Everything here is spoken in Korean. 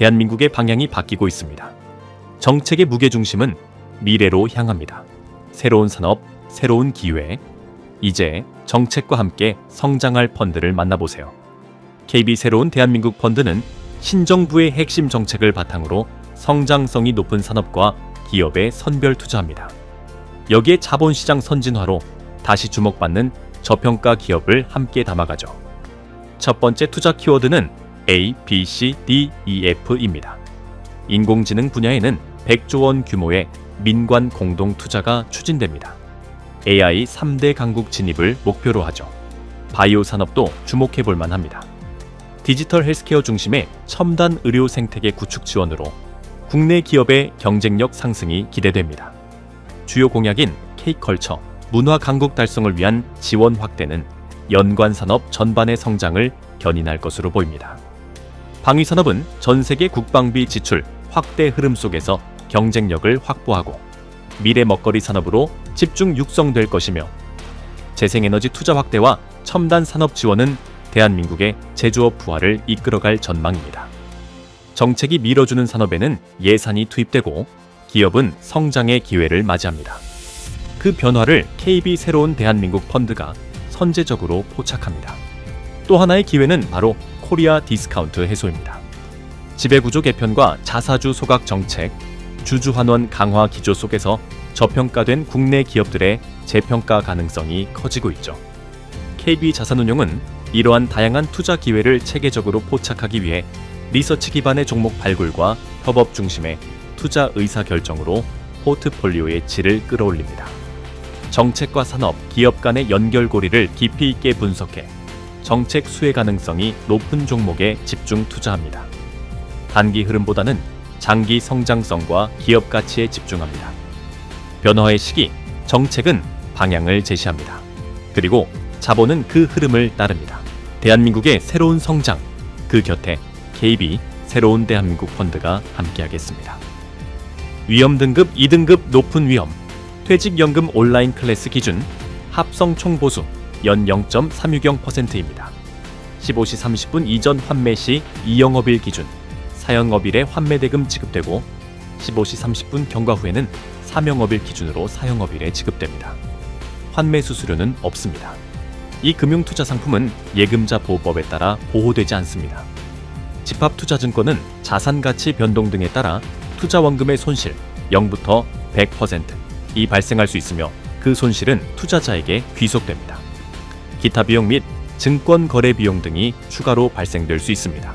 대한민국의 방향이 바뀌고 있습니다. 정책의 무게중심은 미래로 향합니다. 새로운 산업, 새로운 기회. 이제 정책과 함께 성장할 펀드를 만나보세요. KB 새로운 대한민국 펀드는 신정부의 핵심 정책을 바탕으로 성장성이 높은 산업과 기업에 선별 투자합니다. 여기에 자본시장 선진화로 다시 주목받는 저평가 기업을 함께 담아가죠. 첫 번째 투자 키워드는 A, B, C, D, E, F입니다. 인공지능 분야에는 100조 원 규모의 민관 공동 투자가 추진됩니다. AI 3대 강국 진입을 목표로 하죠. 바이오 산업도 주목해 볼 만합니다. 디지털 헬스케어 중심의 첨단 의료 생태계 구축 지원으로 국내 기업의 경쟁력 상승이 기대됩니다. 주요 공약인 K컬처, 문화 강국 달성을 위한 지원 확대는 연관 산업 전반의 성장을 견인할 것으로 보입니다. 방위 산업은 전 세계 국방비 지출 확대 흐름 속에서 경쟁력을 확보하고 미래 먹거리 산업으로 집중 육성될 것이며 재생에너지 투자 확대와 첨단 산업 지원은 대한민국의 제조업 부활을 이끌어갈 전망입니다. 정책이 밀어주는 산업에는 예산이 투입되고 기업은 성장의 기회를 맞이합니다. 그 변화를 KB 새로운 대한민국 펀드가 선제적으로 포착합니다. 또 하나의 기회는 바로 코리아 디스카운트 해소입니다. 지배구조 개편과 자사주 소각 정책, 주주환원 강화 기조 속에서 저평가된 국내 기업들의 재평가 가능성이 커지고 있죠. KB 자산운용은 이러한 다양한 투자 기회를 체계적으로 포착하기 위해 리서치 기반의 종목 발굴과 협업 중심의 투자 의사 결정으로 포트폴리오의 질을 끌어올립니다. 정책과 산업, 기업 간의 연결고리를 깊이 있게 분석해 정책 수혜 가능성이 높은 종목에 집중 투자합니다. 단기 흐름보다는 장기 성장성과 기업 가치에 집중합니다. 변화의 시기, 정책은 방향을 제시합니다. 그리고 자본은 그 흐름을 따릅니다. 대한민국의 새로운 성장, 그 곁에 KB 새로운 대한민국 펀드가 함께하겠습니다. 위험 등급 2등급 높은 위험, 퇴직연금 온라인 클래스 기준, 합성 총보수 연 0.360%입니다. 15시 30분 이전 환매 시 이영업일 기준, 사영업일에 환매대금 지급되고 15시 30분 경과 후에는 사명업일 기준으로 사영업일에 지급됩니다. 환매 수수료는 없습니다. 이 금융투자 상품은 예금자 보호법에 따라 보호되지 않습니다. 집합투자증권은 자산가치 변동 등에 따라 투자원금의 손실 0부터 100%이 발생할 수 있으며 그 손실은 투자자에게 귀속됩니다. 기타 비용 및 증권 거래 비용 등이 추가로 발생될 수 있습니다.